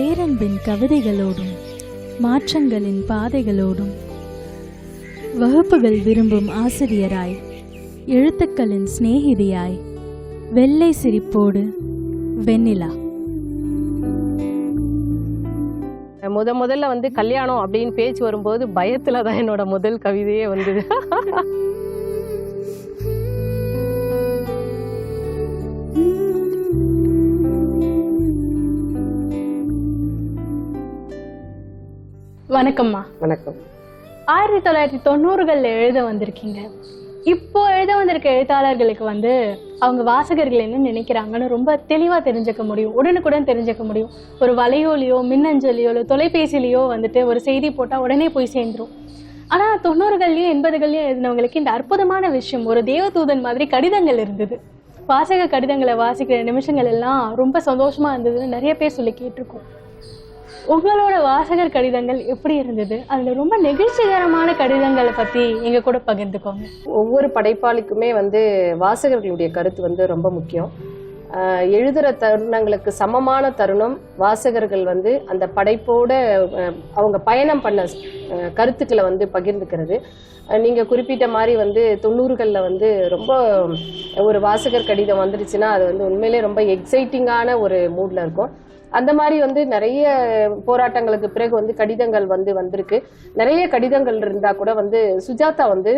பேரன்பின் கவிதைகளோடும் மாற்றங்களின் பாதைகளோடும். வகுப்புகள் விரும்பும் ஆசிரியராய் எழுத்துக்களின் சிநேகிதியாய் வெள்ளை சிரிப்போடு வெண்ணிலா. முத முதல்ல வந்து கல்யாணம் அப்படின்னு பேச்சு வரும்போது பயத்துல தான் என்னோட முதல் கவிதையே வந்தது. வணக்கம்மா. வணக்கம். ஆயிரத்தி தொள்ளாயிரத்தி தொண்ணூறுகள்ல எழுத வந்திருக்கீங்க. இப்போ எழுத வந்திருக்க எழுத்தாளர்களுக்கு வந்து அவங்க வாசகர்கள் என்ன நினைக்கிறாங்கன்னு ரொம்ப தெளிவா தெரிஞ்சுக்க முடியும். உடனுக்குடன் தெரிஞ்சுக்க முடியும். ஒரு வலையோலியோ மின்னஞ்சலியோ இல்லை தொலைபேசியிலையோ வந்துட்டு ஒரு செய்தி போட்டா உடனே போய் சேர்ந்துரும். ஆனா தொண்ணூறுகள்லயும் எண்பதுகள்லயும் எழுதினவங்களுக்கு இந்த அற்புதமான விஷயம் ஒரு தேவதூதன் மாதிரி கடிதங்கள் இருந்தது. வாசக கடிதங்களை வாசிக்கிற நிமிஷங்கள் எல்லாம் ரொம்ப சந்தோஷமா இருந்ததுன்னு நிறைய பேர் சொல்லி கேட்டிருக்கோம். உங்களோட வாசகர் கடிதங்கள் எப்படி இருந்தது? அதுல ரொம்ப நெகிழ்ச்சிகரமான கடிதங்களை பத்தி எங்க கூட பகிர்ந்துக்கோங்க. ஒவ்வொரு படைப்பாளிக்குமே வந்து வாசகர்களுடைய கருத்து வந்து ரொம்ப முக்கியம். எழுதுகிற எழுதுற தருணங்களுக்கு சமமான தருணம் வாசகர்கள் வந்து அந்த படைப்போட அவங்க பயணம் பண்ண கருத்துக்களை வந்து பகிர்ந்துக்கிறது. நீங்கள் நீங்க குறிப்பிட்ட மாதிரி வந்து தொண்ணூறுகளில் வந்து ரொம்ப ஒரு வாசகர் கடிதம் வந்துருச்சுன்னா அது வந்து உண்மையிலே ரொம்ப எக்ஸைட்டிங்கான ஒரு மூட்ல இருக்கும். அந்த மாதிரி வந்து நிறைய போராட்டங்களுக்கு பிறகு வந்து கடிதங்கள் வந்து வந்திருக்கு. நிறைய கடிதங்கள் இருந்தா கூட வந்து சுஜாதா வந்து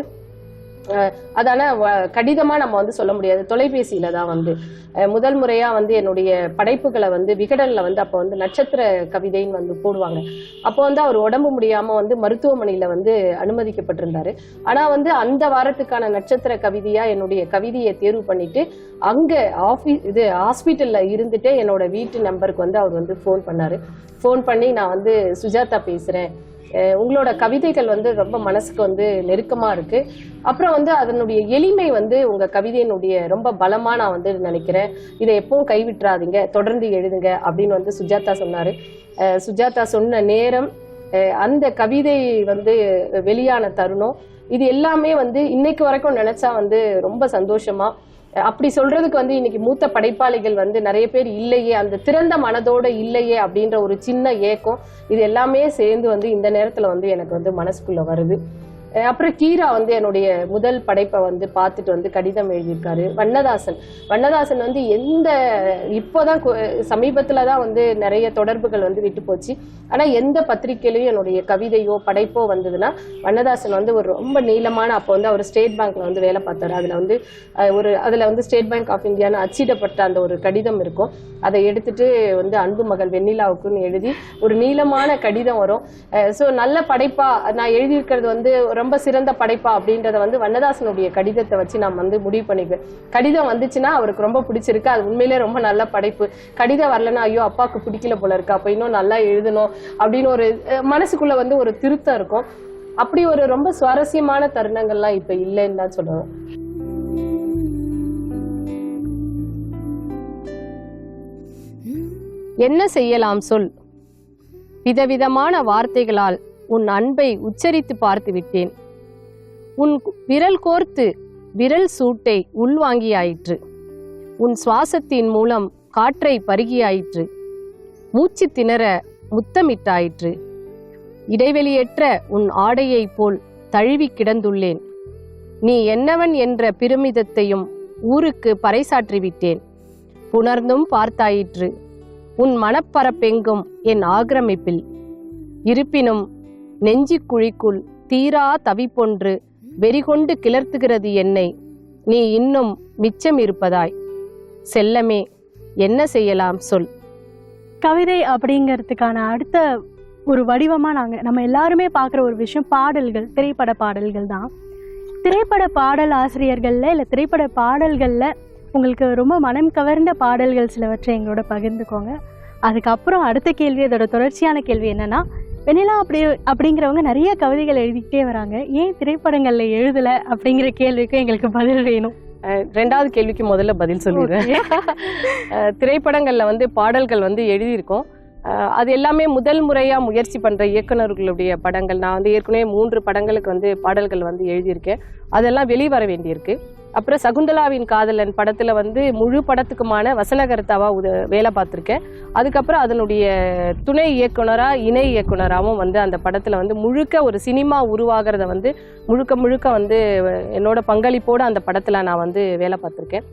அஹ், அதான வ- கடிதமா நம்ம வந்து சொல்ல முடியாது. தொலைபேசியில தான் வந்து. முதல் முறையா வந்து என்னுடைய படைப்புகளை வந்து விகடன்ல வந்து அப்போ வந்து நட்சத்திர கவிதைன்னு வந்து போடுவாங்க. அப்போ வந்து அவர் உடம்பு முடியாம வந்து மருத்துவமனையில வந்து அனுமதிக்கப்பட்டிருந்தாரு. ஆனா வந்து அந்த வாரத்துக்கான நட்சத்திர கவிதையா என்னுடைய கவிதையை தேர்வு பண்ணிட்டு அங்க ஆபீஸ் இது ஹாஸ்பிட்டல்ல இருந்துட்டே என்னோட வீட்டு நம்பருக்கு வந்து அவர் வந்து ஃபோன் பண்ணாரு. ஃபோன் பண்ணி நான் வந்து சுஜாதா பேசுறேன். உங்களோட கவிதைகள் வந்து ரொம்ப மனசுக்கு வந்து நெருக்கமா இருக்கு. அப்புறம் வந்து அதனுடைய எளிமை வந்து உங்க கவிதையினுடைய ரொம்ப பலமா நான் வந்து நினைக்கிறேன். இதை எப்பவும் கைவிட்டுறாதீங்க தொடர்ந்து எழுதுங்க அப்படின்னு வந்து சுஜாதா சொன்னாரு. சுஜாதா சொன்ன நேரம் அந்த கவிதை வந்து வெளியான தருணம். இது எல்லாமே வந்து இன்னைக்கு வரைக்கும் நினைச்சா வந்து ரொம்ப சந்தோஷமா அப்படி சொல்றதுக்கு வந்து இன்னைக்கு மூத்த படைப்பாளிகள் வந்து நிறைய பேர் இல்லையே அந்த திறந்த மனதோட இல்லையே அப்படின்ற ஒரு சின்ன ஏக்கம் இது எல்லாமே சேர்ந்து வந்து இந்த நேரத்துல வந்து எனக்கு வந்து மனசுக்குள்ள வருது. அப்புறம் கீரா வந்து என்னுடைய முதல் படைப்பை வந்து பார்த்துட்டு வந்து கடிதம் எழுதியிருக்காரு வண்ணதாசன். வண்ணதாசன் வந்து எந்த இப்போதான் சமீபத்தில் தான் வந்து நிறைய தொடர்புகள் வந்து விட்டு போச்சு. ஆனால் எந்த பத்திரிகையிலையும் என்னுடைய கவிதையோ படைப்போ வந்ததுன்னா வண்ணதாசன் வந்து ஒரு ரொம்ப நீளமான அப்போ வந்து அவர் ஸ்டேட் பேங்க்ல வந்து வேலை பார்த்தாரு. அதில் வந்து ஒரு அதில் வந்து ஸ்டேட் பேங்க் ஆஃப் இந்தியான்னு அச்சிடப்பட்ட அந்த ஒரு கடிதம் இருக்கும். அதை எடுத்துட்டு வந்து அன்பு மகள் வெண்ணிலாவுக்குன்னு எழுதி ஒரு நீளமான கடிதம் வரும். ஸோ நல்ல படைப்பா நான் எழுதியிருக்கிறது வந்து ஒரு ரொம்ப சிறந்த படைப்பா அப்படின்றத வந்து வண்ணதாசனுடைய கடிதத்தை வச்சு நான் வந்து முடிவு பண்ணிக்குவேன் கடிதம் வந்துச்சுன்னா அவருக்கு ரொம்ப பிடிச்சிருக்கு. அது உண்மையிலே ரொம்ப நல்ல படைப்பு. கடிதம் வரலன்னா ஐயோ அப்பாவுக்கு பிடிக்கல போல இருக்கு. அப்ப இன்னும் நல்லா எழுதணும். அப்படின்னு ஒரு மனசுக்குள்ள வந்து ஒரு திருத்தம் இருக்கும். அப்படி ஒரு ரொம்ப சுவாரஸ்யமான தருணங்கள்லாம் இப்ப இல்லைன்னு தான் சொல்லுவேன் என்ன செய்யலாம் சொல்? விதவிதமான வார்த்தைகளால் உன் அன்பை உச்சரித்து பார்த்து விட்டேன் உன் விரல் கோர்த்து விரல் சூட்டை உள்வாங்கியாயிற்று. உன் சுவாசத்தின் மூலம் காற்றை பருகியாயிற்று. மூச்சு திணற முத்தமிட்டாயிற்று. இடைவெளியற்ற உன் ஆடையைப் போல் தழுவி கிடந்துள்ளேன். நீ என்னவன் என்ற பெருமிதத்தையும் ஊருக்கு பறைசாற்றி விட்டேன் புணர்ந்தும் பார்த்தாயிற்று. உன் மனப்பரப்பெங்கும் என் ஆக்கிரமிப்பில். இருப்பினும் நெஞ்சி குழிக்குள் தீரா தவிப்பொன்று வெறிகொண்டு கிளர்த்துகிறது என்னை. நீ இன்னும் மிச்சம் இருப்பதாய். செல்லமே என்ன செய்யலாம் சொல். கவிதை அப்படிங்கிறதுக்கான அடுத்த ஒரு வடிவமா நாங்க நம்ம எல்லாருமே பார்க்குற ஒரு விஷயம் பாடல்கள் திரைப்பட பாடல்கள் தான். திரைப்பட பாடல் ஆசிரியர்கள்ல இல்ல திரைப்பட பாடல்கள்ல உங்களுக்கு ரொம்ப மனம் கவர்ந்த பாடல்கள் சிலவற்றை எங்களோட பகிர்ந்துக்கோங்க. அதுக்கப்புறம் அடுத்த கேள்வி அதோட தொடர்ச்சியான கேள்வி என்னன்னா வெண்ணிலா அப்படி அப்படிங்கிறவங்க நிறைய கவிதைகள் எழுதிக்கிட்டே வராங்க. ஏன் திரைப்படங்கள்ல எழுதல அப்படிங்கிற கேள்விக்கு எங்களுக்கு பதில் வேணும். ரெண்டாவது கேள்விக்கு முதல்ல பதில் சொல்லிடுறேன். திரைப்படங்கள்ல வந்து பாடல்கள் வந்து எழுதியிருக்கோம். அது எல்லாமே முதல் முறையா முயற்சி பண்ற இயக்குனர்களுடைய படங்கள். நான் வந்து ஏற்கனவே மூன்று படங்களுக்கு வந்து பாடல்கள் வந்து எழுதியிருக்கேன். அதெல்லாம் வெளிவர வேண்டியிருக்கு. அப்புறம் சகுந்தலாவின் காதலன் படத்துல வந்து முழு படத்துக்குமான வசனகர்த்தாவா உத வேலை பார்த்துருக்கேன். அதுக்கப்புறம் அதனுடைய துணை இயக்குனரா இணை இயக்குனராகவும் வந்து அந்த படத்துல வந்து முழுக்க ஒரு சினிமா உருவாகிறத வந்து முழுக்க முழுக்க வந்து என்னோட பங்களிப்போட அந்த படத்துல நான் வந்து வேலை பார்த்துருக்கேன்.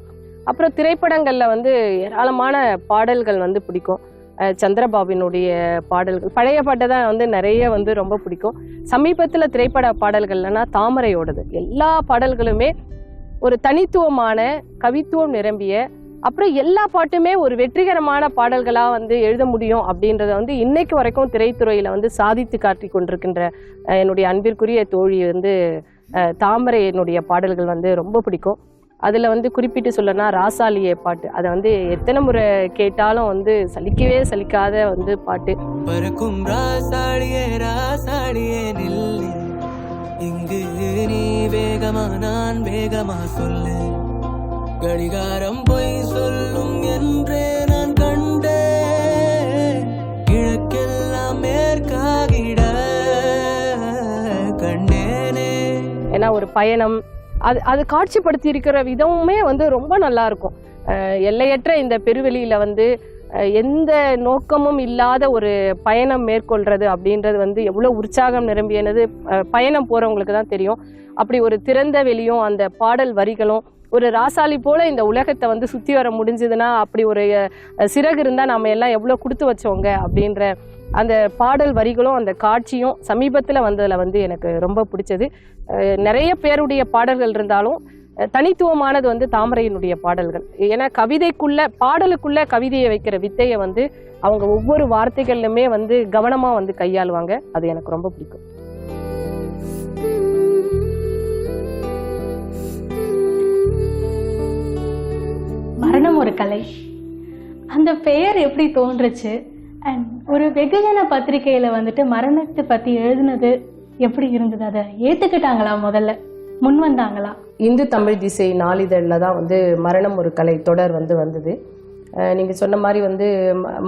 அப்புறம் திரைப்படங்கள்ல வந்து ஏராளமான பாடல்கள் வந்து பிடிக்கும். சந்திரபாபினுடைய பாடல்கள் பழைய பாட்டை தான் வந்து நிறைய வந்து ரொம்ப பிடிக்கும். சமீபத்தில் திரைப்பட பாடல்கள்லனா தாமரையோடது. எல்லா பாடல்களுமே ஒரு தனித்துவமான கவித்துவம் நிரம்பிய அப்புறம் எல்லா பாட்டுமே ஒரு வெற்றிகரமான பாடல்களாக வந்து எழுத முடியும் அப்படின்றத வந்து இன்னைக்கு வரைக்கும் திரைத்துறையில் வந்து சாதித்து காட்டி கொண்டிருக்கின்ற என்னுடைய அன்பிற்குரிய தோழி வந்து தாமரை என்னுடைய பாடல்கள் வந்து ரொம்ப பிடிக்கும். அதில் வந்து குறிப்பிட்டு சொல்லனா ராசாலியே பாட்டு. அதை வந்து எத்தனை முறை கேட்டாலும் வந்து சலிக்கவே சலிக்காத வந்து பாட்டு. பறக்கும் ராசாடியே ராசாடியே நில்லு. இங்கு நீ வேகமா நான் வேகமா சொல்லு. கடிகாரம் பொய் சொல்லும் என்றே நான் கண்டேன். கிழக்கெல்லாம் மேற்காகிட கண்டேனே. ஏன்னா ஒரு பயணம் அது அது காட்சிப்படுத்தி இருக்கிற விதமுமே வந்து ரொம்ப நல்லா இருக்கும். எல்லையற்ற இந்த பெருவெளியில வந்து எந்த நோக்கமும் இல்லாத ஒரு பயணம் மேற்கொள்றது அப்படின்றது வந்து எவ்வளோ உற்சாகம் நிரம்பியனது பயணம் போறவங்களுக்கு தான் தெரியும். அப்படி ஒரு திறந்த வெளியும் அந்த பாடல் வரிகளும் ஒரு ராசாலி போல இந்த உலகத்தை வந்து சுத்தி வர முடிஞ்சதுன்னா அப்படி ஒரு சிறகு இருந்தா நாம எல்லாம் எவ்வளோ கொடுத்து வச்சோங்க அப்படின்ற அந்த பாடல் வரிகளும் அந்த காட்சியும் சமீபத்தில் வந்ததில் வந்து எனக்கு ரொம்ப பிடிச்சது. நிறைய பேருடைய பாடல்கள் இருந்தாலும் தனித்துவமானது வந்து தாமரையினுடைய பாடல்கள். ஏன்னா கவிதைக்குள்ள பாடலுக்குள்ள கவிதையை வைக்கிற வித்தையை வந்து அவங்க ஒவ்வொரு வார்த்தைகள்லுமே வந்து கவனமா வந்து கையாளுவாங்க. அது எனக்கு ரொம்ப பிடிக்கும். மரணம் ஒரு கலை. அந்த பெயர் எப்படி தோன்றுச்சு? அண்ட் ஒரு வெகுஜன பத்திரிகையில வந்துட்டு மரணத்தை பத்தி எழுதுனது எப்படி இருந்தது? அதை ஏத்துக்கிட்டாங்களா முதல்ல? முன் வந்தாங்களா இந்து தமிழ் திசை நாளிதழில் தான் வந்து மரணம் ஒரு கலை தொடர் வந்து வந்தது. நீங்கள் சொன்ன மாதிரி வந்து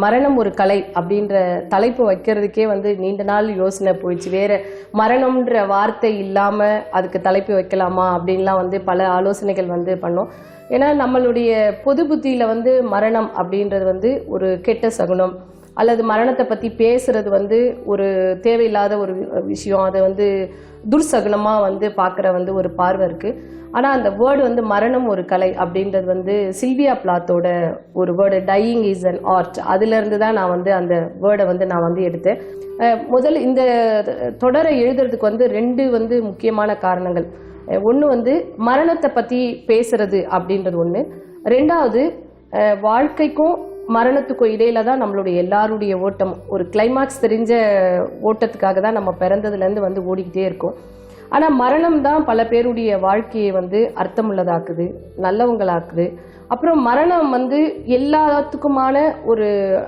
மரணம் ஒரு கலை அப்படின்ற தலைப்பு வைக்கிறதுக்கே வந்து நீண்ட நாள் யோசனை போயிடுச்சு. வேற மரணம்ன்ற வார்த்தை இல்லாமல் அதுக்கு தலைப்பு வைக்கலாமா அப்படின்லாம் வந்து பல ஆலோசனைகள் வந்து பண்ணோம். ஏன்னா நம்மளுடைய பொது புத்தியில் வந்து மரணம் அப்படின்றது வந்து ஒரு கெட்ட சகுனம். அல்லது மரணத்தை பற்றி பேசுறது வந்து ஒரு தேவையில்லாத ஒரு விஷயம். அதை வந்து துர்சகுனமாக வந்து பார்க்குற வந்து ஒரு பார்வை இருக்குது ஆனால் அந்த வேர்டு வந்து மரணம் ஒரு கலை அப்படின்றது வந்து சில்வியா பிளாத்தோட ஒரு word dying is an art அதுலேருந்து தான் நான் வந்து அந்த வேர்டை வந்து நான் வந்து எடுத்தேன். முதல் இந்த தொடரை எழுதுறதுக்கு வந்து ரெண்டு வந்து முக்கியமான காரணங்கள். ஒன்று வந்து மரணத்தை பற்றி பேசுறது அப்படின்றது ஒன்று ரெண்டாவது வாழ்க்கைக்கும் மரணத்துக்கும் இடையில தான் நம்மளுடைய எல்லாருடைய ஓட்டம். ஒரு கிளைமாக்ஸ் தெரிஞ்ச ஓட்டத்துக்காக தான் நம்ம பிறந்ததுலேருந்து வந்து ஓடிக்கிட்டே இருக்கோம். ஆனால் மரணம் தான் பல பேருடைய வாழ்க்கையை வந்து அர்த்தமுள்ளதாக்குது நல்லவங்களாக்குது. அப்புறம் மரணம் வந்து எல்லாத்துக்குமான ஒரு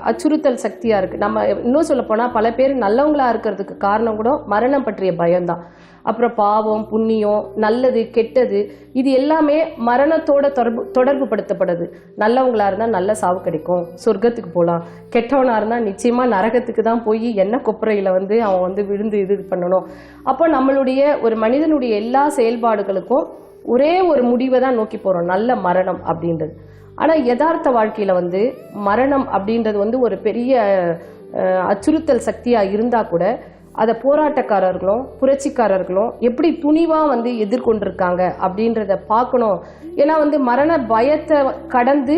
அச்சுறுத்தல் சக்தியாக இருக்குது நம்ம இன்னும் சொல்லப்போனால் பல பேர் நல்லவங்களா இருக்கிறதுக்கு காரணம் கூட மரணம் பற்றிய பயம்தான். அப்புறம் பாவம் புண்ணியம் நல்லது கெட்டது இது எல்லாமே மரணத்தோட தொடர்பு தொடர்பு படுத்தப்படுது நல்லவங்களா இருந்தால் நல்ல சாவு கிடைக்கும். சொர்க்கத்துக்கு போகலாம் கெட்டவனா இருந்தால் நிச்சயமா நரகத்துக்கு தான் போய் எண்ணெய் கொப்பரையில வந்து அவன் வந்து விழுந்து இது பண்ணணும். அப்போ நம்மளுடைய ஒரு மனிதனுடைய எல்லா செயல்பாடுகளுக்கும் ஒரே ஒரு முடிவை தான் நோக்கி போறோம். நல்ல மரணம் அப்படின்றது. ஆனா யதார்த்த வாழ்க்கையில வந்து மரணம் அப்படின்றது வந்து ஒரு பெரிய அச்சுறுத்தல் சக்தியா இருந்தா கூட அதை போராட்டக்காரர்களும் புரட்சிக்காரர்களும் எப்படி துணிவாக வந்து எதிர்கொண்டிருக்காங்க அப்படின்றத பார்க்கணும். ஏன்னா வந்து மரண பயத்தை கடந்து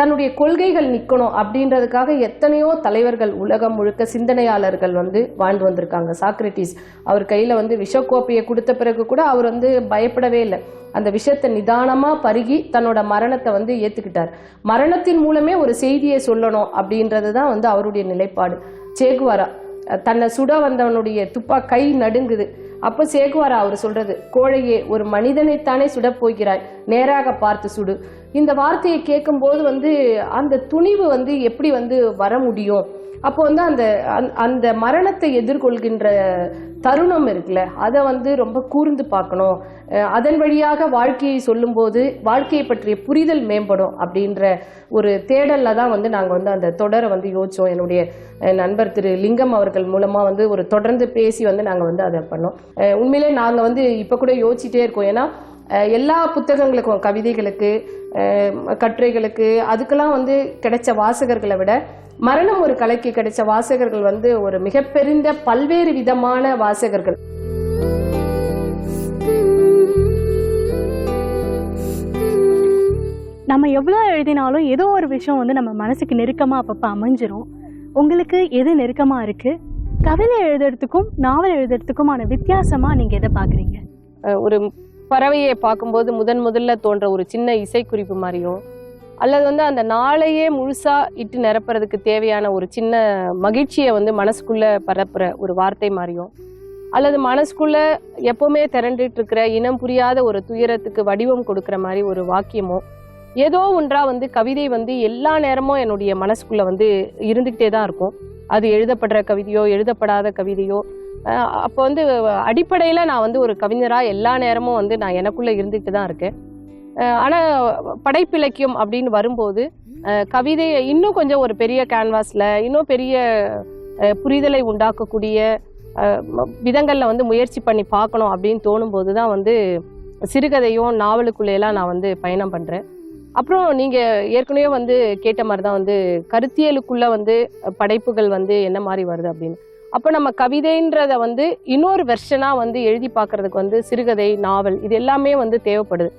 தன்னுடைய கொள்கைகள் நிற்கணும் அப்படின்றதுக்காக எத்தனையோ தலைவர்கள் உலகம் முழுக்க சிந்தனையாளர்கள் வந்து வாழ்ந்து வந்திருக்காங்க. சாக்ரட்டிஸ் அவர் கையில் வந்து விஷக்கோப்பையை கொடுத்த பிறகு கூட அவர் வந்து பயப்படவே இல்லை. அந்த விஷத்தை நிதானமாக பருகி தன்னோட மரணத்தை வந்து ஏற்றுக்கிட்டார் மரணத்தின் மூலமே ஒரு செய்தியை சொல்லணும் அப்படின்றது தான் வந்து அவருடைய நிலைப்பாடு. சேகுவாரா தன்னை சுட வந்தவனுடைய துப்பா கை நடுங்குது. அப்ப சேகுவாரா அவர் சொல்றது கோழையே ஒரு மனிதனைத்தானே சுடப் போகிறாய் நேராக பார்த்து சுடு. இந்த வார்த்தையை கேட்கும்போது வந்து அந்த துணிவு வந்து எப்படி வந்து வர முடியும்? அப்போ வந்து அந்த அந்த- அந்த மரணத்தை எதிர்கொள்கின்ற தருணம் இருக்குல்ல அதை வந்து ரொம்ப கூர்ந்து பார்க்கணும். அதன் வழியாக வாழ்க்கையை சொல்லும்போது வாழ்க்கையை பற்றிய புரிதல் மேம்படும் அப்படின்ற ஒரு தேடலில் தான் வந்து நாங்கள் வந்து அந்த தொடரை வந்து யோசிச்சோம். என்னுடைய நண்பர் திரு லிங்கம் அவர்கள் மூலமாக வந்து ஒரு தொடர்ந்து பேசி வந்து நாங்கள் வந்து அதை பண்ணோம். உண்மையிலே நாங்கள் வந்து இப்போ கூட யோசிச்சிட்டே இருக்கோம். ஏன்னா எல்லா புத்தகங்களுக்கும் கவிதைகளுக்கு கட்டுரைகளுக்கு அதுக்கெல்லாம் வந்து கிடைச்ச வாசகர்களை விட மரணம் ஒரு கலைக்கு கிடைச்ச வாசகர்கள் வந்து ஒரு மிகப்பெரிந்த பல்வேறு விதமான வாசகர்கள். நம்ம எவ்வளோ எழுதினாலும் ஏதோ ஒரு விஷயம் வந்து நம்ம மனசுக்கு நெருக்கமாக அப்பப்போ அமைஞ்சிரும். உங்களுக்கு எது நெருக்கமாக இருக்குது கவிதை எழுதுறதுக்கும் நாவல் எழுதுறதுக்குமான வித்தியாசமாக நீங்கள் எதை பார்க்குறீங்க? ஒரு பறவையை பார்க்கும்போது முதன் முதல்ல தோன்ற ஒரு சின்ன இசைக்குறிப்பு மாதிரியும் அல்லது வந்து அந்த நாளையே முழுசா இட்டு நிரப்புறதுக்கு தேவையான ஒரு சின்ன மகிழ்ச்சியை வந்து மனசுக்குள்ள பரப்புற ஒரு வார்த்தை மாறியும். அல்லது மனசுக்குள்ள எப்பவுமே திரண்டுட்டு இருக்கிற இனம் புரியாத ஒரு துயரத்துக்கு வடிவம் கொடுக்கிற மாதிரி ஒரு வாக்கியமோ ஏதோ ஒன்றா வந்து கவிதை வந்து எல்லா நேரமும் என்னுடைய மனசுக்குள்ள வந்து இருந்துகிட்டே தான் இருக்கும். அது எழுதப்படுற கவிதையோ எழுதப்படாத கவிதையோ அப்போ வந்து அடிப்படையில நான் வந்து ஒரு கவிஞரா எல்லா நேரமும் வந்து நான் எனக்குள்ள இருந்துகிட்டு தான் இருக்கேன். ஆனால் படைப்பிலக்கியம் அப்படின்னு வரும்போது கவிதையை இன்னும் கொஞ்சம் ஒரு பெரிய கேன்வாஸில் இன்னும் பெரிய புரிதலை உண்டாக்கக்கூடிய விதங்களில் வந்து முயற்சி பண்ணி பார்க்கணும் அப்படின்னு தோணும்போது தான் வந்து சிறுகதையும் நாவலுக்குள்ளேலாம் நான் வந்து பயணம் பண்ணுறேன் அப்புறம் நீங்கள் ஏற்கனவே வந்து கேட்ட மாதிரி தான் வந்து கருத்தியலுக்குள்ளே வந்து படைப்புகள் வந்து என்ன மாதிரி வருது அப்படின்னு. அப்போ நம்ம கவிதைன்றத வந்து இன்னொரு வெர்ஷனாக வந்து எழுதி பார்க்கறதுக்கு வந்து சிறுகதை நாவல் இது எல்லாமே வந்து தேவைப்படுது.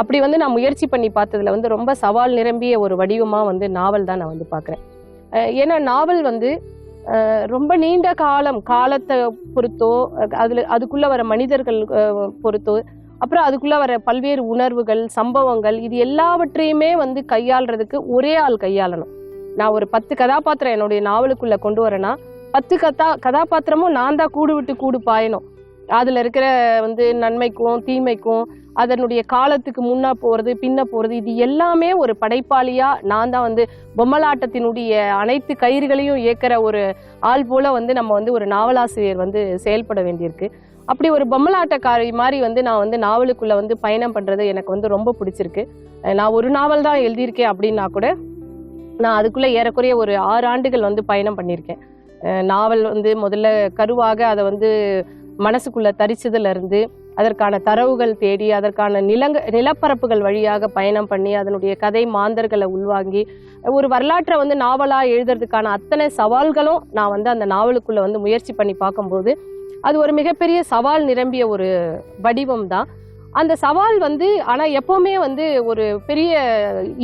அப்படி வந்து நான் முயற்சி பண்ணி பார்த்ததுல வந்து ரொம்ப சவால் நிரம்பிய ஒரு வடிவமாக வந்து நாவல் தான் நான் வந்து பார்க்குறேன். ஏன்னா நாவல் வந்து ரொம்ப நீண்ட காலம் காலத்தை பொறுத்தோ அதில் அதுக்குள்ளே வர மனிதர்கள் பொறுத்தோ அப்புறம் அதுக்குள்ளே வர பல்வேறு உணர்வுகள் சம்பவங்கள் இது எல்லாவற்றையுமே வந்து கையாளுறதுக்கு ஒரே ஆள் கையாளணும். நான் ஒரு பத்து கதாபாத்திரம் என்னுடைய நாவலுக்குள்ளே கொண்டு வரேன்னா பத்து கதா கதாபாத்திரமும் நான் தான் கூடு விட்டு கூடு பாயணும். அதில் இருக்கிற வந்து நன்மைக்கும் தீமைக்கும் அதனுடைய காலத்துக்கு முன்ன போறது பின்ன போறது இது எல்லாமே ஒரு படைப்பாளியா நான் தான் வந்து பொம்மலாட்டத்தினுடைய அனைத்து கயிறுகளையும் இயக்கிற ஒரு ஆள் போல வந்து நம்ம வந்து ஒரு நாவலாசிரியர் வந்து செயல்பட வேண்டியிருக்கு. அப்படி ஒரு பொம்மலாட்டக்காரி மாதிரி வந்து நான் வந்து நாவலுக்குள்ள வந்து பயணம் பண்றது எனக்கு வந்து ரொம்ப பிடிச்சிருக்கு. நான் ஒரு நாவல் தான் எழுதியிருக்கேன் அப்படின்னா கூட நான் அதுக்குள்ள ஏறக்குறைய ஒரு ஆறு ஆண்டுகள் வந்து பயணம் பண்ணியிருக்கேன். நாவல் வந்து முதல்ல கருவாக அதை வந்து மனசுக்குள்ள தரிச்சதுல இருந்து அதற்கான தரவுகள் தேடி அதற்கான நிலங்க நிலப்பரப்புகள் வழியாக பயணம் பண்ணி அதனுடைய கதை மாந்தர்களை உள்வாங்கி ஒரு வரலாற்றை வந்து நாவலாக எழுதுறதுக்கான அத்தனை சவால்களும் நான் வந்து அந்த நாவலுக்குள்ளே வந்து முயற்சி பண்ணி பார்க்கும்போது அது ஒரு மிகப்பெரிய சவால் நிரம்பிய ஒரு வடிவம் தான். அந்த சவால் வந்து ஆனால் எப்போவுமே வந்து ஒரு பெரிய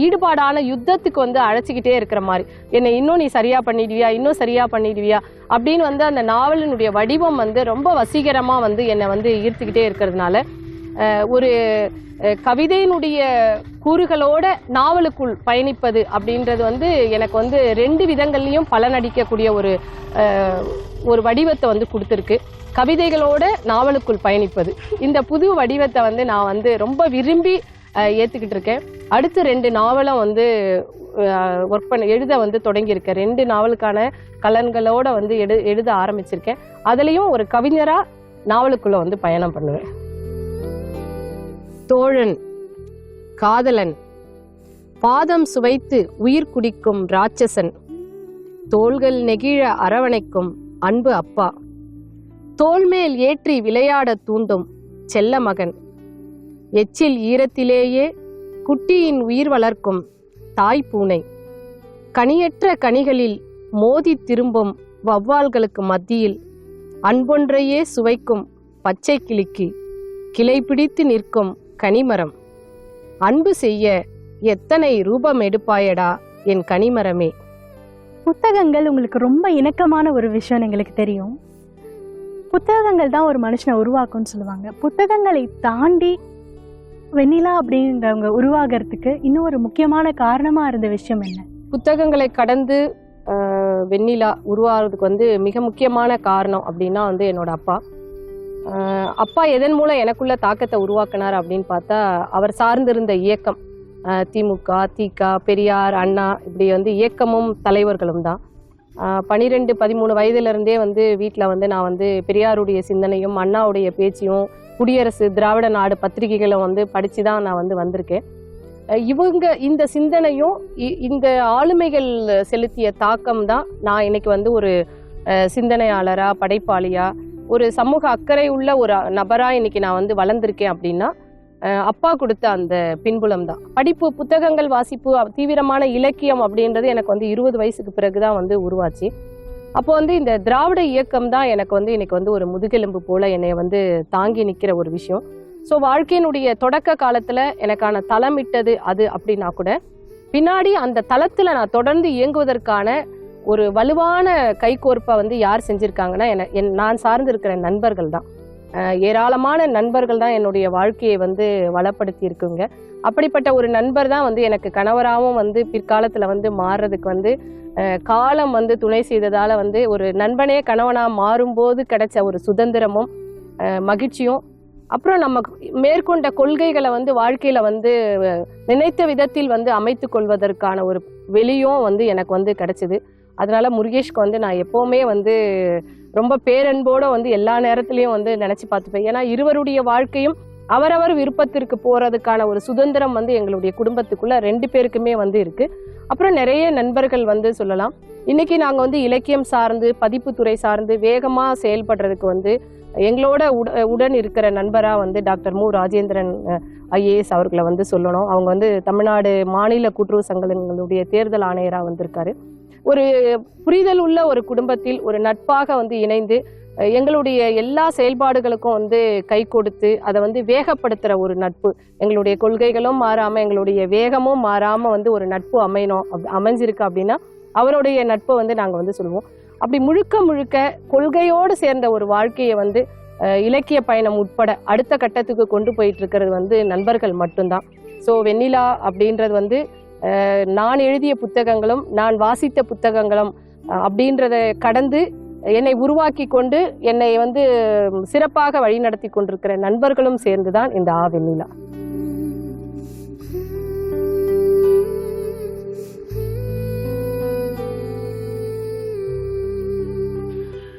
ஈடுபாடான யுத்தத்துக்கு வந்து அழைச்சிக்கிட்டே இருக்கிற மாதிரி. என்னை இன்னும் நீ சரியா பண்ணிடுவியா? இன்னும் சரியா பண்ணிடுவியா? அப்படின்னு வந்து அந்த நாவலினுடைய வடிவம் வந்து ரொம்ப வசீகரமாக வந்து என்னை வந்து ஈர்த்துக்கிட்டே இருக்கிறதுனால ஒரு கவிதையினுடைய கூறுகளோட நாவலுக்குள் பயணிப்பது அப்படின்றது வந்து எனக்கு வந்து ரெண்டு விதங்கள்லையும் பலனடிக்கக்கூடிய ஒரு ஒரு வடிவத்தை வந்து கொடுத்துருக்கு. கவிதைகளோட நாவலுக்குள் பயணிப்பது. இந்த புது வடிவத்தை வந்து நான் வந்து ரொம்ப விரும்பி ஏற்றுக்கிட்டு ஏத்துக்கிட்டு இருக்கேன். அடுத்து ரெண்டு நாவலும் வந்து ஒர்க் பண்ண எழுத வந்து தொடங்கியிருக்கேன். ரெண்டு நாவலுக்கான கலன்களோட வந்து எடு எழுத ஆரம்பிச்சிருக்கேன். அதுலயும் ஒரு கவிஞரா நாவலுக்குள்ள வந்து பயணம் பண்ணுவேன். தோழன் காதலன் பாதம் சுவைத்து உயிர் குடிக்கும் ராட்சசன் தோள்கள் நெகிழ அரவணைக்கும் அன்பு அப்பா. தோள்மேல் ஏற்றி விளையாடத் தூண்டும் செல்ல மகன். எச்சில் ஈரத்திலேயே குட்டியின் உயிர் வளர்க்கும் தாய் பூனை. கனியற்ற கனிகளில் மோதி திரும்பும் வவ்வால்களுக்கு மத்தியில் அன்பொன்றையே சுவைக்கும் பச்சை கிளிக்கு கிளை பிடித்து நிற்கும் கனிமரம். அன்பு செய்ய எத்தனை ரூபம் எடுப்பாயடா என் கனிமரமே. புத்தகங்கள் உங்களுக்கு ரொம்ப இணக்கமான ஒரு விஷயம் எங்களுக்கு தெரியும். புத்தகங்கள் தான் ஒரு மனுஷனை உருவாக்கும்னு சொல்லுவாங்க. புத்தகங்களை தாண்டி வெண்ணிலா அப்படின்றவங்க உருவாகிறதுக்கு இன்னும் ஒரு முக்கியமான காரணமாக இருந்த விஷயம் என்ன? புத்தகங்களை கடந்து வெண்ணிலா உருவாகிறதுக்கு வந்து மிக முக்கியமான காரணம் அப்படின்னா வந்து என்னோட அப்பா. அப்பா எதன் மூலம் எனக்குள்ள தாக்கத்தை உருவாக்குனார் அப்படின்னு பார்த்தா அவர் சார்ந்திருந்த இயக்கம். திமுக திக பெரியார் அண்ணா இப்படி வந்து இயக்கமும் தலைவர்களும் தான். பனிரெண்டு பதிமூணு வயதிலிருந்தே வந்து வீட்டில் வந்து நான் வந்து பெரியாருடைய சிந்தனையும் அண்ணாவுடைய பேச்சையும் குடியரசு திராவிட நாடு பத்திரிகைகளை வந்து படித்து தான் நான் வந்து வந்திருக்கேன். இவங்க இந்த சிந்தனையும் இ- இந்த ஆளுமைகள் செலுத்திய தாக்கம் தான் நான் இன்னைக்கு வந்து ஒரு சிந்தனையாளராக படைப்பாளியாக ஒரு சமூக அக்கறை உள்ள ஒரு நபராக இன்னைக்கு நான் வந்து வளர்ந்துருக்கேன் அப்படின்னா அப்பா கொடுத்த அந்த பின்புலம் தான் படிப்பு புத்தகங்கள் வாசிப்பு தீவிரமான இலக்கியம் அப்படின்றது எனக்கு வந்து இருபது வயசுக்கு பிறகுதான் வந்து உருவாச்சு. அப்போ வந்து இந்த திராவிட இயக்கம் தான் எனக்கு வந்து இன்னைக்கு வந்து ஒரு முதுகெலும்பு போல என்னை வந்து தாங்கி நிற்கிற ஒரு விஷயம். ஸோ வாழ்க்கையினுடைய தொடக்க காலத்துல எனக்கான தளமிட்டது அது அப்படின்னா கூட பின்னாடி அந்த தளத்துல நான் தொடர்ந்து இயங்குவதற்கான ஒரு வலுவான கைகோர்ப்பை வந்து யார் செஞ்சிருக்காங்கன்னா என என் நான் சார்ந்து இருக்கிற நண்பர்கள் தான் ஏராளமான நண்பர்கள் தான் என்னுடைய வாழ்க்கையை வந்து வளப்படுத்தி இருக்குங்க. அப்படிப்பட்ட ஒரு நண்பர் தான் வந்து எனக்கு கணவராகவும் வந்து பிற்காலத்தில் வந்து மாறுறதுக்கு வந்து காலம் வந்து துணை செய்ததால் வந்து ஒரு நண்பனே கணவனாக மாறும்போது கிடைச்ச ஒரு சுதந்திரமும் மகிழ்ச்சியும் அப்புறம் நம்ம மேற்கொண்ட கொள்கைகளை வந்து வாழ்க்கையில் வந்து நினைத்த விதத்தில் வந்து அமைத்து கொள்வதற்கான ஒரு வெளியும் வந்து எனக்கு வந்து கிடைச்சிது. அதனால முருகேஷ்க்கு வந்து நான் எப்போவுமே வந்து ரொம்ப பேரன்போட வந்து எல்லா நேரத்திலையும் வந்து நினைச்சு பார்த்துப்பேன். ஏன்னா இருவருடைய வாழ்க்கையும் அவரவர் விருப்பத்திற்கு போறதுக்கான ஒரு சுதந்திரம் வந்து எங்களுடைய குடும்பத்துக்குள்ள ரெண்டு பேருக்குமே வந்து இருக்கு. அப்புறம் நிறைய நண்பர்கள் வந்து சொல்லலாம். இன்னைக்கு நாங்க வந்து இலக்கியம் சார்ந்து பதிப்புத்துறை சார்ந்து வேகமா செயல்படுறதுக்கு வந்து எங்களோட உட- உடன் இருக்கிற நண்பரா வந்து டாக்டர் மு. ராஜேந்திரன் ஐஏஎஸ் அவர்களை வந்து சொல்லணும். அவங்க வந்து தமிழ்நாடு மாநில கூட்டுறவு சங்கங்களுடைய தேர்தல் ஆணையராக வந்திருக்காரு. ஒரு புரிதல் உள்ள ஒரு குடும்பத்தில் ஒரு நட்பாக வந்து இணைந்து எங்களுடைய எல்லா செயல்பாடுகளுக்கும் வந்து கை கொடுத்து அதை வந்து வேகப்படுத்துகிற ஒரு நட்பு. எங்களுடைய கொள்கைகளும் மாறாமல் எங்களுடைய வேகமும் மாறாமல் வந்து ஒரு நட்பு அமையணும் அப்- அமைஞ்சிருக்கு அப்படின்னா அவருடைய நட்பை வந்து நாங்கள் வந்து சொல்லுவோம். அப்படி முழுக்க முழுக்க கொள்கையோடு சேர்ந்த ஒரு வாழ்க்கையை வந்து இலக்கிய பயணம் உட்பட அடுத்த கட்டத்துக்கு கொண்டு போயிட்டு இருக்கிறது வந்து நண்பர்கள் மட்டும்தான். ஸோ வெண்ணிலா அப்படின்றது வந்து நான் எழுதிய புத்தகங்களும் நான் வாசித்த புத்தகங்களும் அப்படின்றத கடந்து என்னை உருவாக்கி கொண்டு என்னை வந்து சிறப்பாக வழிநடத்தி கொண்டிருக்கிற நண்பர்களும் சேர்ந்துதான் இந்த ஆ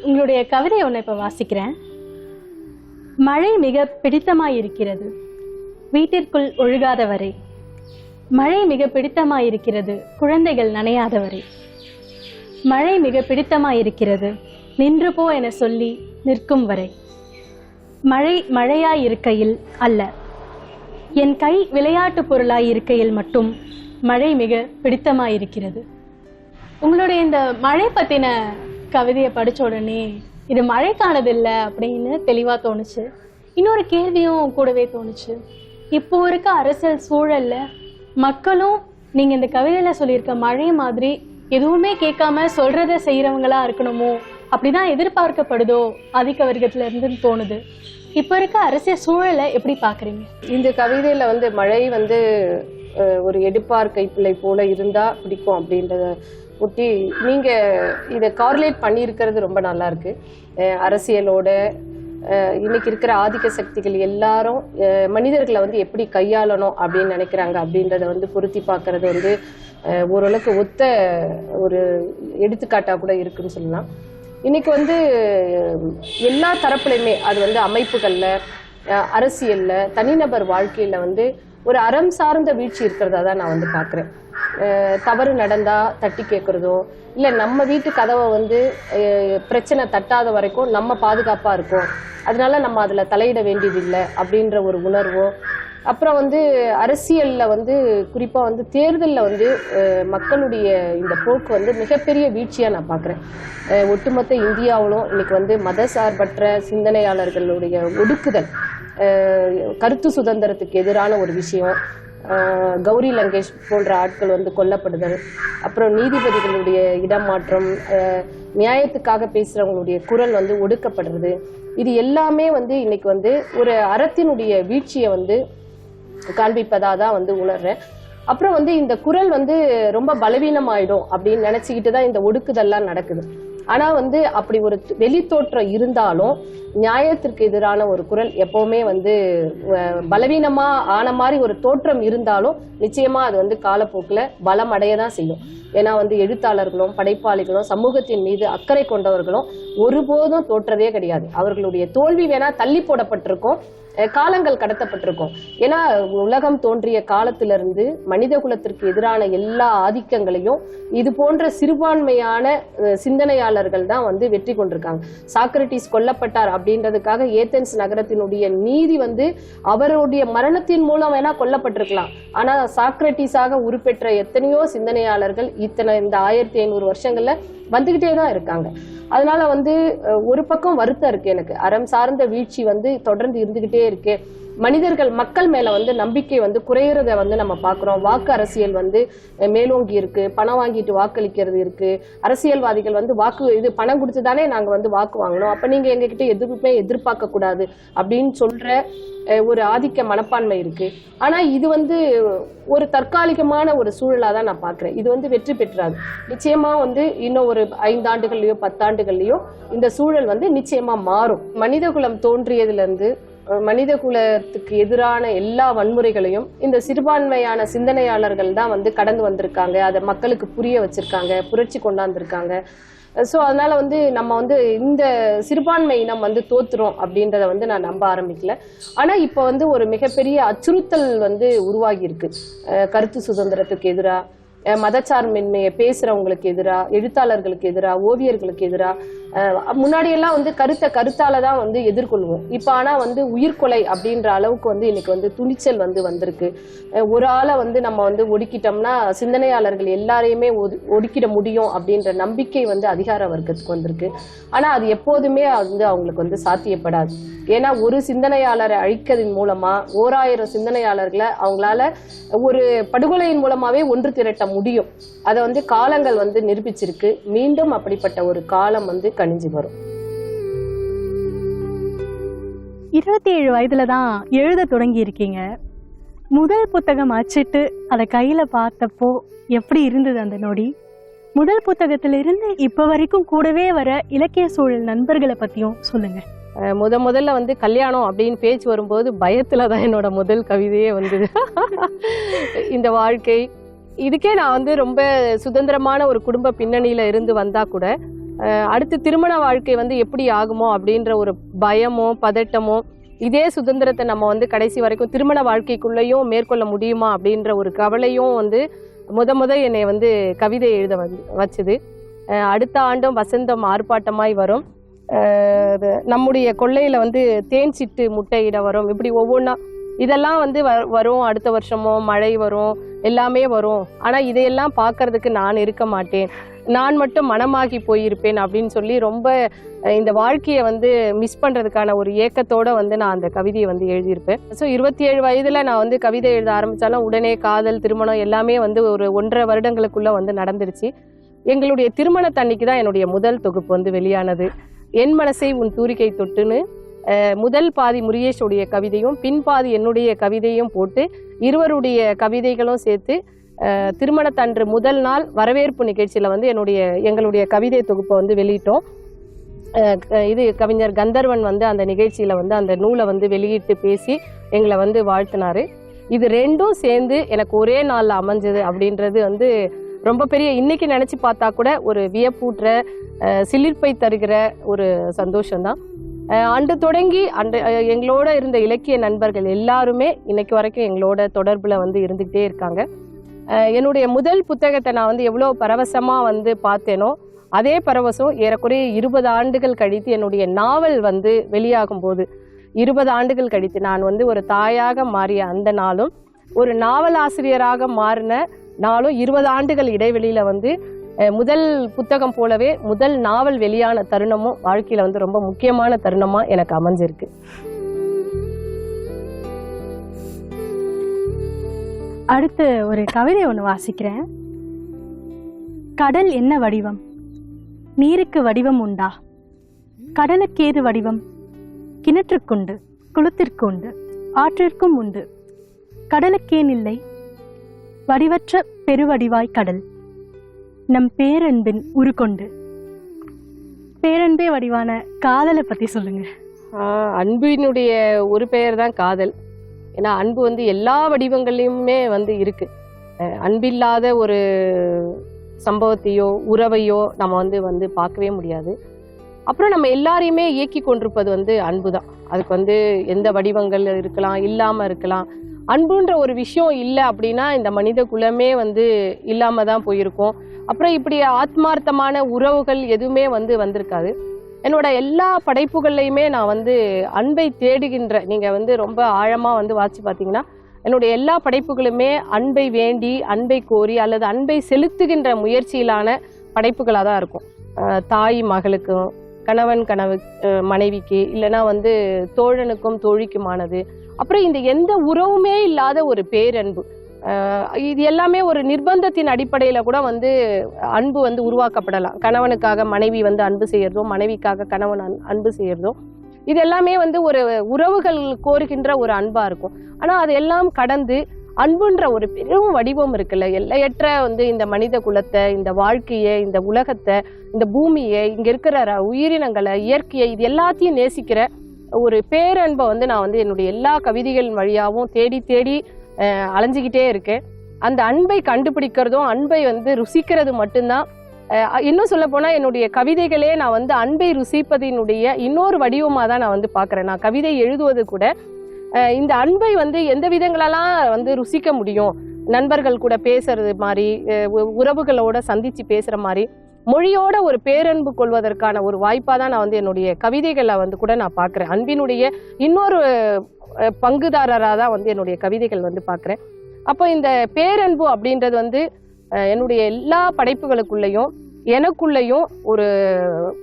உங்களுடைய கவிதை ஒன்று இப்போ வாசிக்கிறேன். மழை மிக பிடித்தமாய் இருக்கிறது வீட்டிற்குள் ஒழுகாதவரை மழை மிக பிடித்தமாயிருக்கிறது குழந்தைகள் நனையாதவரை. மழை மிக பிடித்தமாயிருக்கிறது நின்று போ என சொல்லி நிற்கும் வரை. மழை மழையாயிருக்கையில் அல்ல. என் கை விளையாட்டு பொருளாயிருக்கையில் மட்டும் மழை மிக பிடித்தமாயிருக்கிறது. உங்களுடைய இந்த மழை பத்தின கவிதையை படிச்ச உடனே இது மழைக்கானது இல்லை அப்படின்னு தெளிவா தோணுச்சு. இன்னொரு கேள்வியும் கூடவே தோணுச்சு. இப்போ இருக்க அரசியல் சூழல்ல மக்களும் நீங்க இந்த கவிதையில சொல்லியிருக்க மழை மாதிரி எதுவுமே கேட்காம சொல்றத செய்யறவங்களா இருக்கணுமோ? அப்படிதான் எதிர்பார்க்கப்படுதோ? ஆதிக்க வர்க்கத்துல இருந்து தோணுது. இப்போ இருக்க அரசியல் சூழலை எப்படி பாக்குறீங்க இந்த கவிதையில வந்து மழை வந்து ஒரு எடுப்பார் கைப்பிள்ளை போல இருந்தா பிடிக்கும் அப்படின்றத ஒட்டி நீங்க இதை கார்லேட் பண்ணியிருக்கிறது ரொம்ப நல்லா இருக்கு. அரசியலோட இன்னைக்கு இருக்கிற ஆதிக்க சக்திகள் எல்லாரும் மனிதர்களை வந்து எப்படி கையாளணும் அப்படின்னு நினைக்கிறாங்க அப்படின்றத வந்து பொருத்தி பார்க்கறது வந்து ஓரளவுக்கு ஒத்த ஒரு எடுத்துக்காட்டா கூட இருக்குன்னு சொல்லலாம். இன்னைக்கு வந்து எல்லா தரப்புலையுமே அது வந்து அமைப்புகள்ல அரசியலில் அரசியல்ல தனிநபர் வாழ்க்கையில வந்து ஒரு அறம் சார்ந்த வீழ்ச்சி இருக்கிறதா தான் நான் வந்து பாக்குறேன் தவறு நடந்தா தட்டி கேட்கறதோ இல்ல நம்ம வீட்டு கதவை வந்து பிரச்சனை தட்டாத வரைக்கும் நம்ம பாதுகாப்பா இருக்கோம். அதனால நம்ம அதுல தலையிட வேண்டியதில்லை அப்படின்ற ஒரு உணர்வோ. அப்புறம் வந்து அரசியல்ல வந்து குறிப்பா வந்து தேர்தலில் வந்து மக்களுடைய இந்த போக்கு வந்து மிகப்பெரிய வீழ்ச்சியா நான் பாக்குறேன். ஒட்டுமொத்த இந்தியாவிலும் இன்னைக்கு வந்து மத சார்பற்ற சிந்தனையாளர்களுடைய ஒடுக்குதல் கருத்து சுதந்திரத்துக்கு எதிரான ஒரு விஷயம். கௌரி லங்கேஷ் போன்ற ஆட்கள் வந்து கொல்லப்படுதல். அப்புறம் நீதிபதிகளுடைய இடமாற்றம் நியாயத்துக்காக பேசுறவங்களுடைய குரல் வந்து ஒடுக்கப்படுறது. இது எல்லாமே வந்து இன்னைக்கு வந்து ஒரு அறத்தினுடைய வீழ்ச்சியை வந்து காண்பிப்பதா தான் வந்து உணர்றேன். அப்புறம் வந்து இந்த குரல் வந்து ரொம்ப பலவீனமாயிடும் அப்படின்னு நினைச்சுக்கிட்டு தான் இந்த ஒடுக்குதல்லாம் நடக்குது. ஆனா வந்து அப்படி ஒரு வெளி தோற்றம் இருந்தாலும் நியாயத்திற்கு எதிரான ஒரு குரல் எப்பவுமே வந்து பலவீனமா ஆன மாதிரி ஒரு தோற்றம் இருந்தாலும் நிச்சயமா அது வந்து காலப்போக்கில் பலம் அடைய தான் செய்யும். ஏன்னா வந்து எழுத்தாளர்களும் படைப்பாளிகளும் சமூகத்தின் மீது அக்கறை கொண்டவர்களும் ஒருபோதும் தோற்றதே கிடையாது. அவர்களுடைய தோல்வி வேணா தள்ளி போடப்பட்டிருக்கும். காலங்கள் கடத்தப்பட்டிருக்கும். ஏன்னா உலகம் தோன்றிய காலத்திலிருந்து மனித குலத்திற்கு எதிரான எல்லா ஆதிக்கங்களையும் இது போன்ற சிறுபான்மையான சிந்தனையாளர்கள் தான் வந்து வெற்றி கொண்டிருக்காங்க. சாக்ரட்டிஸ் கொல்லப்பட்டார் அப்படின்றதுக்காக ஏத்தென்ஸ் நகரத்தினுடைய நீதி வந்து அவருடைய மரணத்தின் மூலம் வேணா கொல்லப்பட்டிருக்கலாம். ஆனா சாக்ரட்டிஸாக உருப்பெற்ற எத்தனையோ சிந்தனையாளர்கள் இத்தனை இந்த ஆயிரத்தி ஐநூறு வருஷங்கள்ல வந்துகிட்டே தான் இருக்காங்க. அதனால வந்து ஒரு பக்கம் வருத்தம் இருக்கு எனக்கு. அறம் சார்ந்த வீழ்ச்சி வந்து தொடர்ந்து இருந்துகிட்டே இருக்கு. மனிதர்கள் மக்கள் மேல வந்து நம்பிக்கை வந்து குறையறத வந்து நம்ம பாக்குறோம். வாக்கு அரசியல் வந்து மேலோங்கி இருக்கு பணம் வாங்கிட்டு வாக்களிக்கிறது இருக்கு. அரசியல்வாதிகள் வந்து வாக்கு இது பணம் கொடுத்து தானே நாங்க வந்து வாக்கு வாங்கணும். அப்ப நீங்க எங்ககிட்ட எதுவுமே எதிர்பார்க்க கூடாது அப்படின்னு சொல்ற ஒரு ஆதிக்க மனப்பான்மை இருக்கு. ஆனா இது வந்து ஒரு தற்காலிகமான ஒரு சூழலா தான் நான் பாக்குறேன். இது வந்து வெற்றி பெற்றாது. நிச்சயமா வந்து இன்னும் ஒரு ஐந்தாண்டுகள்லயோ பத்தாண்டுகள்லயோ இந்த சூழல் வந்து நிச்சயமா மாறும். மனிதகுலம் தோன்றியதுல இருந்து மனித குலத்துக்கு எதிரான எல்லா வன்முறைகளையும் இந்த சிறுபான்மையான சிந்தனையாளர்கள் தான் வந்து கடந்து வந்திருக்காங்க. அதை மக்களுக்கு புரிய வச்சிருக்காங்க புரட்சி கொண்டாந்துருக்காங்க. ஸோ அதனால வந்து நம்ம வந்து இந்த சிறுபான்மை இனம் வந்து தோத்துறோம் அப்படின்றத வந்து நான் நம்ப ஆரம்பிக்கல. ஆனால் இப்போ வந்து ஒரு மிகப்பெரிய அச்சுறுத்தல் வந்து உருவாகி இருக்கு கருத்து சுதந்திரத்துக்கு எதிராக மதச்சார்பின்மையை பேசுறவங்களுக்கு எதிரா எழுத்தாளர்களுக்கு எதிரா ஓவியர்களுக்கு எதிரா முன்னாடியெல்லாம் முன்னாடி எல்லாம் வந்து கருத்தை கருத்தால தான் வந்து எதிர்கொள்வோம். இப்ப ஆனா வந்து உயிர்கொலை அப்படின்ற அளவுக்கு வந்து இன்னைக்கு வந்து துணிச்சல் வந்து வந்திருக்கு. ஒரு ஆளை வந்து நம்ம வந்து ஒடுக்கிட்டோம்னா சிந்தனையாளர்கள் எல்லாரையுமே ஒது- ஒடுக்கிட முடியும் அப்படின்ற நம்பிக்கை வந்து அதிகார வர்க்கத்துக்கு வந்திருக்கு. ஆனா அது எப்போதுமே வந்து அவங்களுக்கு வந்து சாத்தியப்படாது. ஏன்னா ஒரு சிந்தனையாளரை அழிக்கிறதன் மூலமா ஓராயிரம் சிந்தனையாளர்களை அவங்களால ஒரு படுகொலையின் மூலமாவே ஒன்று திரட்ட முடியும். அதை வந்து காலங்கள் வந்து நிரூபிச்சிருக்கு. மீண்டும் அப்படிப்பட்ட ஒரு காலம் வந்து கணிஞ்சு வரும். இருபத்தி ஏழு வயதுல தான் எழுத தொடங்கி இருக்கீங்க முதல் புத்தகம் அச்சிட்டு அதை கையில பார்த்தப்போ எப்படி இருந்தது அந்த நொடி? முதல் புத்தகத்திலிருந்து இப்ப வரைக்கும் கூடவே வர இலக்கிய சூழல் நண்பர்களை பத்தியும் சொல்லுங்க. முத முதல்ல வந்து கல்யாணம் அப்படின்னு பேச்சு வரும்போது பயத்துல தான் என்னோட முதல் கவிதையே வந்தது. இந்த வாழ்க்கை இதுக்கே நான் வந்து ரொம்ப சுதந்திரமான ஒரு குடும்ப பின்னணியில இருந்து வந்தா கூட அடுத்து திருமண வாழ்க்கை வந்து எப்படி ஆகுமோ அப்படின்ற ஒரு பயமோ பதட்டமோ இதே சுதந்திரத்தை நம்ம வந்து கடைசி வரைக்கும் திருமண வாழ்க்கைக்குள்ளேயும் மேற்கொள்ள முடியுமா அப்படின்ற ஒரு கவலையும் வந்து முத முத என்னை வந்து கவிதை எழுத வந்து வச்சுது. அடுத்த ஆண்டும் வசந்தம் ஆர்ப்பாட்டமாய் வரும். நம்முடைய கொள்ளையில வந்து தேன் சிட்டு முட்டையிட வரும். இப்படி ஒவ்வொன்றா இதெல்லாம் வந்து வ- வரும். அடுத்த வருஷமோ மழை வரும். எல்லாமே வரும். ஆனா இதையெல்லாம் பார்க்கறதுக்கு நான் இருக்க மாட்டேன். நான் மட்டும் மனமாகி போயிருப்பேன் அப்படின்னு சொல்லி ரொம்ப இந்த வாழ்க்கையை வந்து மிஸ் பண்ணுறதுக்கான ஒரு ஏக்கத்தோட வந்து நான் அந்த கவிதையை வந்து எழுதியிருப்பேன். ஸோ இருபத்தி ஏழு வயதில் நான் வந்து கவிதை எழுத ஆரம்பித்தாலும் உடனே காதல் திருமணம் எல்லாமே வந்து ஒரு ஒன்றரை வருடங்களுக்குள்ளே வந்து நடந்துருச்சு. எங்களுடைய திருமணத்தன்னைக்கு தான் என்னுடைய முதல் தொகுப்பு வந்து வெளியானது. என் மனசை உன் தூரிக்கை தொட்டுன்னு முதல் பாதி முருகேஷுடைய கவிதையும் பின் பாதி என்னுடைய கவிதையும் போட்டு இருவருடைய கவிதைகளும் சேர்த்து திருமணத்தன்று முதல் நாள் வரவேற்பு நிகழ்ச்சியில் வந்து என்னுடைய எங்களுடைய கவிதை தொகுப்பை வந்து வெளியிட்டோம். இது கவிஞர் கந்தர்வன் வந்து அந்த நிகழ்ச்சியில் வந்து அந்த நூலை வந்து வெளியிட்டு பேசி எங்களை வந்து வாழ்த்தினார். இது ரெண்டும் சேர்ந்து எனக்கு ஒரே நாளில் அமைஞ்சது அப்படின்றது வந்து ரொம்ப பெரிய இன்னைக்கு நினச்சி பார்த்தா கூட ஒரு வியப்பூட்டுற சிலிர்ப்பை தருகிற ஒரு சந்தோஷம்தான். அன்று தொடங்கி அன்று எங்களோட இருந்த இலக்கிய நண்பர்கள் எல்லாருமே இன்னைக்கு வரைக்கும் எங்களோட தொடர்பில் வந்து இருந்துக்கிட்டே இருக்காங்க. என்னுடைய முதல் புத்தகத்தை நான் வந்து எவ்வளோ பரவசமாக வந்து பார்த்தேனோ அதே பரவசம் ஏறக்குறைய இருபது ஆண்டுகள் கழித்து என்னுடைய நாவல் வந்து வெளியாகும் போது இருபது ஆண்டுகள் கழித்து நான் வந்து ஒரு தாயாக மாறிய அந்த நாளும் ஒரு நாவல் ஆசிரியராக மாறின நாளும் இருபது ஆண்டுகள் இடைவெளியில வந்து முதல் புத்தகம் போலவே முதல் நாவல் வெளியான தருணமும் வாழ்க்கையில வந்து ரொம்ப முக்கியமான தருணமா எனக்கு அமைஞ்சிருக்கு. அடுத்து ஒரு கவிதை ஒன்று வாசிக்கிறேன். கடல் என்ன வடிவம்? நீருக்கு வடிவம் உண்டா? கடலுக்கேது வடிவம்? கிணற்றுக்குண்டு குளத்திற்குண்டு ஆற்றிற்கும் உண்டு. கடலுக்கேன் இல்லை. வடிவற்ற பெருவடிவாய் கடல். நம் பேரன்பின் உருக்கொண்டு. பேரன்பே வடிவான காதலை பத்தி சொல்லுங்க. அன்பினுடைய ஒரு பெயர் தான் காதல். ஏன்னா அன்பு வந்து எல்லா வடிவங்கள்லையுமே வந்து இருக்கு. அன்பில்லாத ஒரு சம்பவத்தையோ உறவையோ நம்ம வந்து வந்து பார்க்கவே முடியாது. அப்புறம் நம்ம எல்லாரையுமே இயக்கி கொண்டிருப்பது வந்து அன்பு தான் அதுக்கு வந்து எந்த வடிவங்கள் இருக்கலாம் இல்லாமல் இருக்கலாம். அன்புன்ற ஒரு விஷயம் இல்லை அப்படின்னா இந்த மனித குலமே வந்து இல்லாம தான் போயிருக்கும். அப்புறம் இப்படி ஆத்மார்த்தமான உறவுகள் எதுவுமே வந்து வந்திருக்காது. என்னோட எல்லா படைப்புகள்லையுமே நான் வந்து அன்பை தேடுகின்ற நீங்க வந்து ரொம்ப ஆழமா வந்து வாசிச்சு பார்த்தீங்கன்னா என்னுடைய எல்லா படைப்புகளுமே அன்பை வேண்டி அன்பை கோரி அல்லது அன்பை செலுத்துகின்ற முயற்சியிலான படைப்புகளாக தான் இருக்கும். தாய் மகளுக்கும் கணவன் கனவு மனைவிக்கு இல்லைன்னா வந்து தோழனுக்கும் தோழிக்குமானது அப்புறம் இந்த எந்த உறவுமே இல்லாத ஒரு பேரன்பு. இது எல்லாமே ஒரு நிர்பந்தத்தின் அடிப்படையில் கூட வந்து அன்பு வந்து உருவாக்கப்படலாம். கணவனுக்காக மனைவி வந்து அன்பு செய்யறதோ மனைவிக்காக கணவன் அன்பு செய்யறதோ இது எல்லாமே வந்து ஒரு உறவுகள் கோருகின்ற ஒரு அன்பா இருக்கும். ஆனா அது எல்லாம் கடந்து அன்புன்ற ஒரு பெரும் வடிவம் இருக்குல்ல. எல்லையற்ற வந்து இந்த மனித குலத்தை இந்த வாழ்க்கையை இந்த உலகத்தை இந்த பூமியை இங்க இருக்கிற உயிரினங்களை இயற்கையை இது எல்லாத்தையும் நேசிக்கிற ஒரு பேரன்பை வந்து நான் வந்து என்னுடைய எல்லா கவிதைகள் வழியாகவும் தேடி தேடி அலைஞ்சிக்கிட்டே இருக்கேன். அந்த அன்பை கண்டுபிடிக்கிறதும் அன்பை வந்து ருசிக்கிறது மட்டும்தான். இன்னும் சொல்ல போனால் என்னுடைய கவிதைகளே நான் வந்து அன்பை ருசிப்பதினுடைய இன்னொரு வடிவமாக தான் நான் வந்து பார்க்குறேன். நான் கவிதை எழுதுவது கூட இந்த அன்பை வந்து எந்த விதங்களெல்லாம் வந்து ருசிக்க முடியும்? நண்பர்கள் கூட பேசுறது மாதிரி உ- உறவுகளோட சந்திச்சு பேசுகிற மாதிரி. மொழியோட ஒரு பேரன்பு கொள்வதற்கான ஒரு வாய்ப்பா தான் நான் வந்து என்னுடைய கவிதைகளை வந்து கூட நான் பார்க்குறேன் அன்பினுடைய இன்னொரு பங்குதாரராக தான் வந்து என்னுடைய கவிதைகள் வந்து பார்க்குறேன் அப்போ இந்த பேரன்பு அப்படின்றது வந்து என்னுடைய எல்லா படைப்புகளுக்குள்ளேயும் எனக்குள்ளேயும் ஒரு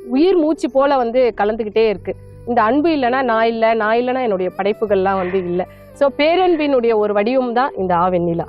உயிர் மூச்சு போல வந்து கலந்துக்கிட்டே இருக்கு. இந்த அன்பு இல்லைன்னா நான் இல்லை நான் இல்லைன்னா என்னுடைய படைப்புகள்லாம் வந்து இல்லை. ஸோ பேரன்பினுடைய ஒரு வடிவம் தான் இந்த ஆவெண்ணிலா